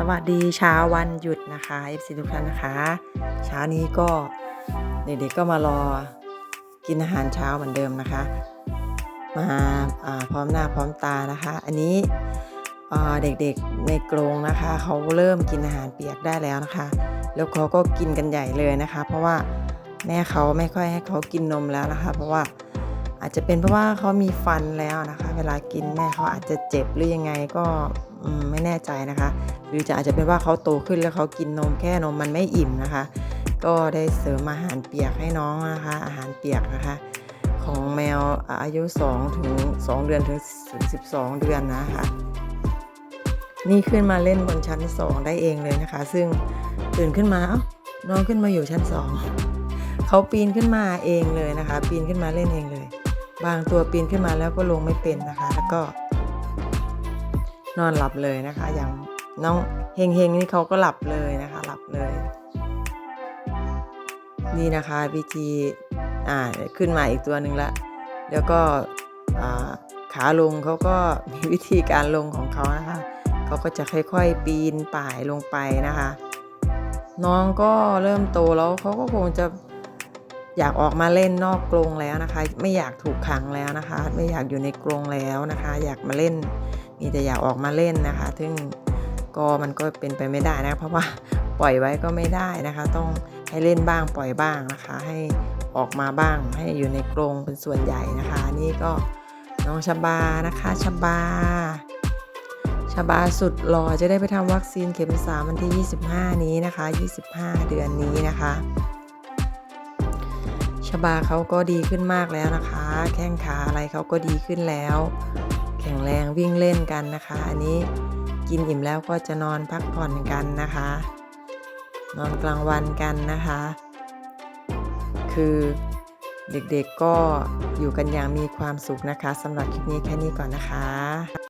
สวัสดีเช้าวันหยุดนะคะ FC ทุกท่านนะคะ เช้านี้ก็เด็กๆก็มารอกินอาหารเช้าเหมือนเดิมนะคะมาาพร้อมหน้าพร้อมตานะคะ อันนี้เด็กๆในกรงนะคะเขาเริ่มกินอาหารเปียกได้แล้วนะคะ แล้วเขาก็กินกันใหญ่เลยนะคะ เพราะว่าแม่เขาไม่ค่อยให้เขากินนมแล้วนะคะ เพราะว่าอาจจะเป็นเพราะว่าเขามีฟันแล้วนะคะ เวลากินแม่เขาอาจจะเจ็บหรือยังไงก็ ไม่แน่ใจนะคะ หรือจะอาจจะเป็นว่าเขาโตขึ้นแล้วเขากินนมแค่นมมันไม่อิ่มนะคะ ก็ได้เสริมอาหารเปียกให้น้องนะคะ อาหารเปียกนะคะ ของแมวอายุ2ถึง2เดือนถึง12 เดือนนะคะนี่ขึ้นมาเล่นบนชั้น 2 ได้เองเลยนะคะ ซึ่งตื่นขึ้นมาเอ้าน้องขึ้นมาอยู่ชั้น 2เขาปีนขึ้นมาเองเลยนะคะ ปีนขึ้นมาเล่นเองเลย บางตัวปีนขึ้นมาแล้วก็ลงไม่เป็นนะคะ แล้วก็ นอนหลับเลยนะคะ อย่างน้องเฮงเฮงนี่เขาก็หลับเลยนะคะ หลับเลย นี่นะคะวิธีอ่าขึ้นมาอีกตัวหนึ่งละแล้วก็ขาลงเขาก็มีวิธีการลงของเขานะคะเขาก็จะค่อยๆปีนป่ายลงไปนะคะ น้องก็เริ่มโตแล้วเขาก็คงจะอยากออกมาเล่นนอกกรงแล้วนะคะ ไม่อยากถูกขังแล้วนะคะ ไม่อยากอยู่ในกรงแล้วนะคะ อยากมาเล่น มีแต่อยากออกมาเล่นนะคะ ซึ่งก็มันก็เป็นไปไม่ได้นะ เพราะว่าปล่อยไว้ก็ไม่ได้นะคะ ต้องให้เล่นบ้างปล่อยบ้างนะคะ ให้ออกมาบ้าง ให้อยู่ในกรงเป็นส่วนใหญ่นะคะ นี่ก็น้องชบานะคะชบาชบาสุดหล่อจะได้ไปทำวัคซีนเข็มสามวันที่ 25 นี้นะคะ 25 เดือนนี้นะคะชบาเขาก็ดีขึ้นมากแล้วนะคะ แข้งขาอะไรเขาก็ดีขึ้นแล้ว ข็งแรงวิ่งเล่นกันนะคะ อันนี้กินอิ่มแล้วก็จะนอนพักผ่อนกันนะคะ นอนกลางวันกันนะคะ คือเด็กๆก็อยู่กันอย่างมีความสุขนะคะสำหรับคลิปนี้แค่นี้ก่อนนะคะ